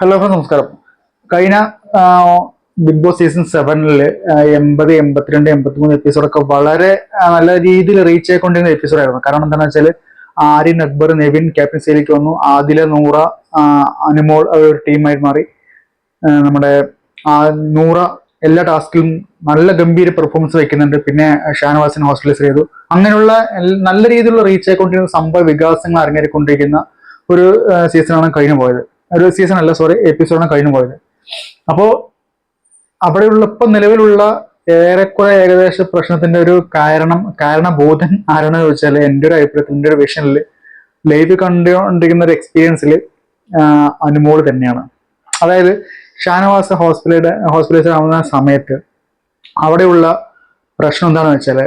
Hello നമസ്കാരം. കഴിഞ്ഞ big boss season സെവനിൽ എൺപത് എൺപത്തിരണ്ട് എൺപത്തിമൂന്ന് എപ്പിസോഡൊക്കെ വളരെ നല്ല രീതിയിൽ റീച്ച് ആയിക്കൊണ്ടിരുന്ന എപ്പിസോഡായിരുന്നു കാരണം എന്താണെന്ന് വെച്ചാൽ ആര്യൻ അക്ബർ നെവിൻ ക്യാപ്റ്റൻസിയിലേക്ക് വന്നു. ആദില നൂറ അനുമോൾ ഒരു ടീമായി മാറി. നമ്മുടെ ആ, നൂറ എല്ലാ ടാസ്കിലും നല്ല ഗംഭീര പെർഫോമൻസ് വെക്കുന്നുണ്ട് പിന്നെ ഷാനവാസിൻ ഹോസ്റ്റലൈസ് ചെയ്തു. അങ്ങനെയുള്ള നല്ല രീതിയിലുള്ള റീച്ച് ആയിക്കൊണ്ടിരുന്ന സംഭവ വികാസങ്ങൾ അരങ്ങേറിക്കൊണ്ടിരിക്കുന്ന ഒരു സീസണാണ് കഴിഞ്ഞു പോയത്. ഒരു സീസൺ അല്ല സോറി എപ്പിസോഡാണ് കഴിഞ്ഞു പോയത്. അപ്പോൾ അവിടെയുള്ള ഇപ്പൊ നിലവിലുള്ള ഏറെക്കുറെ ഏകദേശ പ്രശ്നത്തിന്റെ ഒരു കാരണം കാരണബോധൻ ആരാണെന്ന് ചോദിച്ചാൽ എന്റെ ഒരു അഭിപ്രായത്തിൽ എന്റെ ഒരു വിഷനിൽ ലൈവ് കണ്ടുകൊണ്ടിരിക്കുന്ന ഒരു എക്സ്പീരിയൻസിൽ അനുമോൾ തന്നെയാണ്. അതായത് ഷാനവാസ് ഹോസ്പിറ്റലിന്റെ ഹോസ്പിറ്റലൈസ് ആവുന്ന സമയത്ത് അവിടെയുള്ള പ്രശ്നം എന്താണെന്ന് വെച്ചാൽ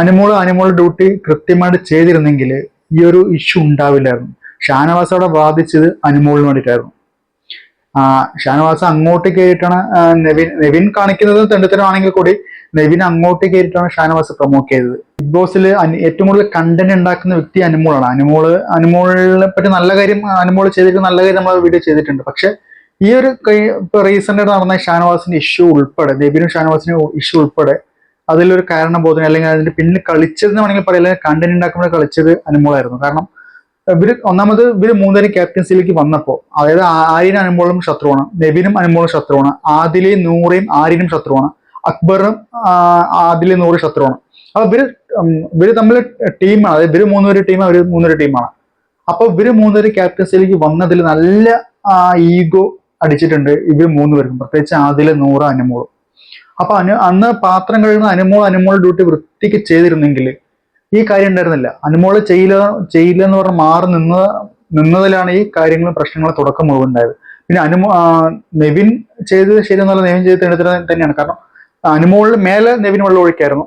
അനുമോൾ അനുമോൾ ഡ്യൂട്ടി കൃത്യമായിട്ട് ചെയ്തിരുന്നെങ്കിൽ ഈ ഒരു ഇഷ്യൂ ഉണ്ടാവില്ലായിരുന്നു. ഷാനവാസ് അവിടെ ബാധിച്ചത് അനുമോളിന് വേണ്ടിയിട്ടായിരുന്നു. ആ ഷാനവാസ് അങ്ങോട്ട് കയറിയിട്ടാണ് നവീൻ നെവിൻ നെവിൻ കാണിക്കുന്നത് തെണ്ടിത്തരമാണെങ്കിൽ കൂടി നെവിൻ അങ്ങോട്ട് കയറിയിട്ടാണ് ഷാനവാസ് പ്രൊമോട്ട് ചെയ്തത്. ബിഗ് ബോസിൽ ഏറ്റവും കൂടുതൽ കണ്ടന്റ് ഉണ്ടാക്കുന്ന വ്യക്തി അനുമോളാണ്. അനുമോൾ അനുമോളിനെ പറ്റി നല്ല കാര്യം അനുമോൾ ചെയ്തിട്ട് നല്ല കാര്യം നമ്മൾ വീഡിയോ ചെയ്തിട്ടുണ്ട്. പക്ഷെ ഈ ഒരു റീസെന്റ് നടന്ന ഷാനവാസിന്റെ ഇഷ്യൂ ഉൾപ്പെടെ നെവിനും ഷാനവാസിന്റെ ഇഷ്യൂ ഉൾപ്പെടെ അതിലൊരു കാരണബോധം അല്ലെങ്കിൽ അതിന്റെ പിന്നിൽ കളിച്ചതെന്ന് വേണമെങ്കിൽ പറയാം. അല്ലെങ്കിൽ കണ്ടന്റ് ഉണ്ടാക്കുമ്പോൾ കളിച്ചത് അനുമോളായിരുന്നു. കാരണം ഇവർ ഒന്നാമത് ഇവർ മൂന്നര ക്യാപ്റ്റൻസിയിലേക്ക് വന്നപ്പോ അതായത് ആര്യൻ അനുമോളും ശത്രുവാണ് നെവിനും അനുമോളും ശത്രുവാണ് ആദിലെയും നൂറയും ആര്യനും ശത്രുവാണ് അക്ബറും ആദിലെ നൂറ് ശത്രുവാണ്. അപ്പൊ ഇവർ ഇവർ തമ്മിൽ ടീമാണ് അതായത് ഇവർ മൂന്നുപേര് ടീം അവർ മൂന്നൊരു ടീമാണ് അപ്പൊ ഇവർ മൂന്നുപേര് ക്യാപ്റ്റൻസിയിലേക്ക് വന്നതിൽ നല്ല ഈഗോ അടിച്ചിട്ടുണ്ട് ഇവർ മൂന്നുപേർക്കും പ്രത്യേകിച്ച് ആദിലെ നൂറ് അനുമോളും. അപ്പൊ അനു അന്ന് പാത്രം കഴുകുന്ന അനുമോൾ അനുമോൾ ഡ്യൂട്ടി വൃത്തിക്ക് ചെയ്തിരുന്നെങ്കിൽ ഈ കാര്യം ഉണ്ടായിരുന്നില്ല. അനുമോൾ ചെയ്യില്ല ചെയ്യില്ല എന്ന് പറഞ്ഞ് മാറി നിന്ന നിന്നതിലാണ് ഈ കാര്യങ്ങളും പ്രശ്നങ്ങളും തുടക്കം മുഴുവൻ ഉണ്ടായത് പിന്നെ അനുമോ ആ, നെവിൻ ചെയ്തത് ശരിയെന്നുള്ള നെവിൻ ചെയ്ത് തെളിഞ്ഞ തന്നെയാണ്. കാരണം അനുമോളിൽ മേലെ നെവിൻ വെള്ളം ഒഴിക്കായിരുന്നു.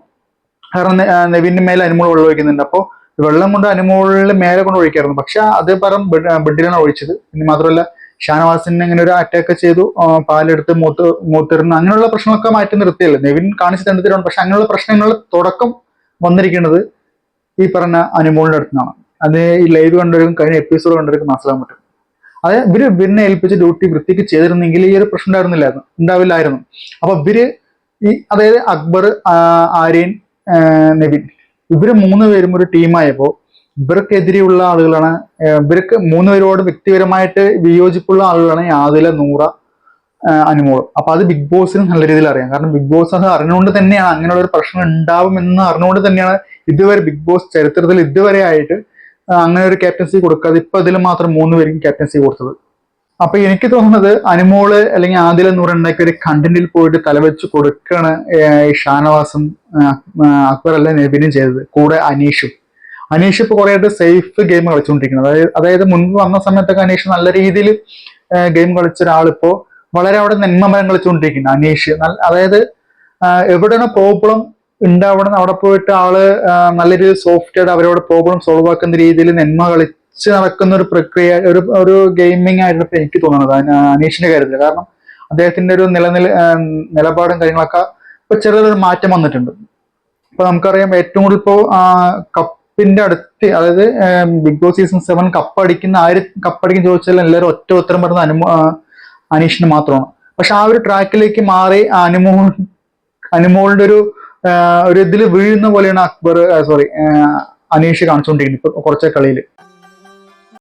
കാരണം നെവിന് മേലെ അനുമോൾ വെള്ളം ഒഴിക്കുന്നുണ്ട്. അപ്പോൾ വെള്ളം കൊണ്ട് അനുമോളിൽ മേലെ കൊണ്ട് ഒഴിക്കായിരുന്നു. പക്ഷെ അതേ പരം ബെഡിലാണ് ഒഴിച്ചത്. പിന്നെ മാത്രമല്ല ഷാനവാസിന് ഇങ്ങനെ ഒരു അറ്റാക്ക് ചെയ്തു പാലെടുത്ത് മൂത്ത് മൂത്തിരുന്ന് അങ്ങനെയുള്ള പ്രശ്നങ്ങളൊക്കെ മാറ്റി നിർത്തിയല്ലേ? നെവിൻ കാണിച്ച് തന്നിട്ടുണ്ട് പക്ഷെ അങ്ങനെയുള്ള പ്രശ്നങ്ങളുടെ തുടക്കം വന്നിരിക്കുന്നത്. ഈ പറഞ്ഞ അനുമോളിന്റെ അടുത്തുനിന്നാണ് അത് ഈ ലൈവ് കണ്ടവർക്കും കഴിഞ്ഞ എപ്പിസോഡ് കണ്ടവർക്കും മനസ്സിലാൻ പറ്റും. അത് ഇവർ ഇവരിനെ ഏൽപ്പിച്ച് ഡ്യൂട്ടി വൃത്തിക്ക് ചെയ്തിരുന്നെങ്കിൽ ഈ ഒരു പ്രശ്നം ഉണ്ടായിരുന്നില്ലായിരുന്നു. ഉണ്ടാവില്ലായിരുന്നു. അപ്പൊ ഇവർ ഈ അതായത് അക്ബർ ആര്യൻ നബിൻ ഇവർ മൂന്ന് പേരും ഒരു ടീമായപ്പോ ഇവർക്കെതിരെയുള്ള ആളുകളാണ് ഇവർക്ക് മൂന്ന് പേരോട് വ്യക്തിപരമായിട്ട് വിയോജിപ്പുള്ള ആളുകളാണ് ആദില നൂറ അനുമോളും. അപ്പൊ അത് ബിഗ് ബോസിനും നല്ല രീതിയിൽ അറിയാം. കാരണം ബിഗ് ബോസ് അത് അറിഞ്ഞുകൊണ്ട് തന്നെയാണ് അങ്ങനെയുള്ള ഒരു പ്രശ്നം ഉണ്ടാവും എന്ന് അറിഞ്ഞുകൊണ്ട് തന്നെയാണ് ഇതുവരെ ബിഗ് ബോസ് ചരിത്രത്തിൽ ഇതുവരെ ആയിട്ട് അങ്ങനെ ഒരു ക്യാപ്റ്റൻസി കൊടുക്കാതെ ഇപ്പൊ ഇതിൽ മാത്രം മൂന്ന് പേർക്കും ക്യാപ്റ്റൻസി കൊടുത്തത്. അപ്പൊ എനിക്ക് തോന്നുന്നത് അനുമോൾ അല്ലെങ്കിൽ ആദില എന്ന് പറയുന്ന ഒരു കണ്ടന്റിൽ പോയിട്ട് തലവെച്ച് കൊടുക്കാണ് ഷാനവാസും അക്ബർ അല്ല നെബിനും ചെയ്തത്. കൂടെ അനീഷും. അനീഷ് ഇപ്പൊ കുറെ ആയിട്ട് സേഫ് ഗെയിം കളിച്ചുകൊണ്ടിരിക്കുന്നത്. അതായത് അതായത് മുൻപ് വന്ന സമയത്തൊക്കെ അനീഷ് നല്ല രീതിയിൽ ഗെയിം കളിച്ച ഒരാളിപ്പോ വളരെ അവിടെ നന്മമരം വെച്ചുകൊണ്ടിരിക്കുന്നു. അനീഷ് അതായത് എവിടെയാണ് പ്രോബ്ലം ഉണ്ടാവണം അവിടെ പോയിട്ട് ആൾ നല്ല രീതിയിൽ സോഫ്റ്റ് ആയിട്ട് അവരോട് പ്രോബ്ലം സോൾവ് ആക്കുന്ന രീതിയിൽ നന്മ കളിച്ച് നടക്കുന്ന ഒരു പ്രക്രിയ ഒരു ഒരു ഗെയിമിംഗ് ആയിട്ട് എനിക്ക് തോന്നുന്നത്. അന- അനീഷിന്റെ കാര്യത്തിൽ. കാരണം അദ്ദേഹത്തിന്റെ ഒരു നിലനില നിലപാടും കാര്യങ്ങളൊക്കെ ഇപ്പൊ ചെറിയൊരു മാറ്റം വന്നിട്ടുണ്ട്. ഇപ്പൊ നമുക്കറിയാം ഏറ്റവും കൂടുതൽ ഇപ്പോ കപ്പിന്റെ അടുത്ത് അതായത് big boss season seven cup അടിക്കുന്ന ആര് കപ്പടിക്കുന്ന ചോദിച്ചാൽ എല്ലാവരും ഒറ്റ ഉത്തരം പറഞ്ഞ അനുമോ അനീഷിന് മാത്രമാണ്. പക്ഷെ ആ ഒരു ട്രാക്കിലേക്ക് മാറി അനുമോൾ അനുമോളിന്റെ ഒരു ഒരു ഇതിൽ വീഴുന്ന പോലെയാണ് അക്ബർ സോറി അനീഷ് കാണിച്ചുകൊണ്ടിരിക്കുന്നത് ഇപ്പൊ കുറച്ച് കളിയിൽ